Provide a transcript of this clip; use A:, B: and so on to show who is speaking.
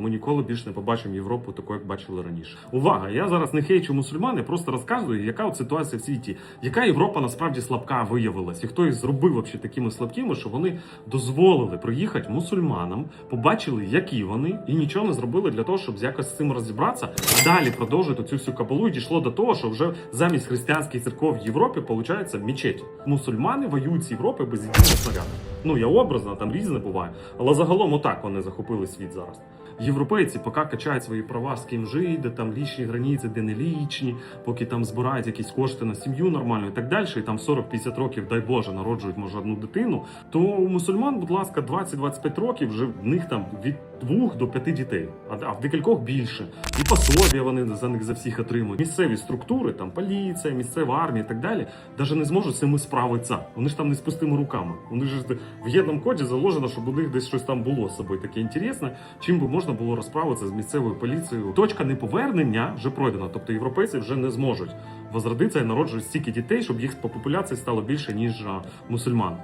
A: Ми ніколи більше не побачимо Європу такою, як бачили раніше. Увага! Я зараз не хейчу мусульман, я просто розказую, яка от ситуація в світі, яка Європа насправді слабка виявилась, і хто їх зробив вообще такими слабкими, що вони дозволили приїхати мусульманам, побачили, які вони, і нічого не зробили для того, щоб якось з цим розібратися. А далі продовжують цю всю кабалу і дійшло до того, що вже замість християнських церков в Європі виходить мечеті. Мусульмани воюють з Європи без єдиного снаряду. Ну я образно, там різне буває, але загалом отак вони захопили світ зараз. Європейці поки качають свої права з ким жити, там лічні границі, де не лічні, поки там збирають якісь кошти на сім'ю нормальну і так далі, і там 40-50 років, дай Боже, народжують може одну дитину. То у мусульман, будь ласка, 20-25 років вже в них там від двох до п'яти дітей, а, в декількох більше. І пособія вони за них за всіх отримують. Місцеві структури, там поліція, місцева армія і так далі, навіть не зможуть з цим справитися. Вони ж там не з пустими руками. Вони ж в єдному коді заложено, щоб у них десь щось там було з собою таке інтересне, чим би можна було розправитися з місцевою поліцією. Точка неповернення вже пройдена, тобто європейці вже не зможуть возродитися і народжувати стільки дітей, щоб їх по популяції стало більше ніж мусульман.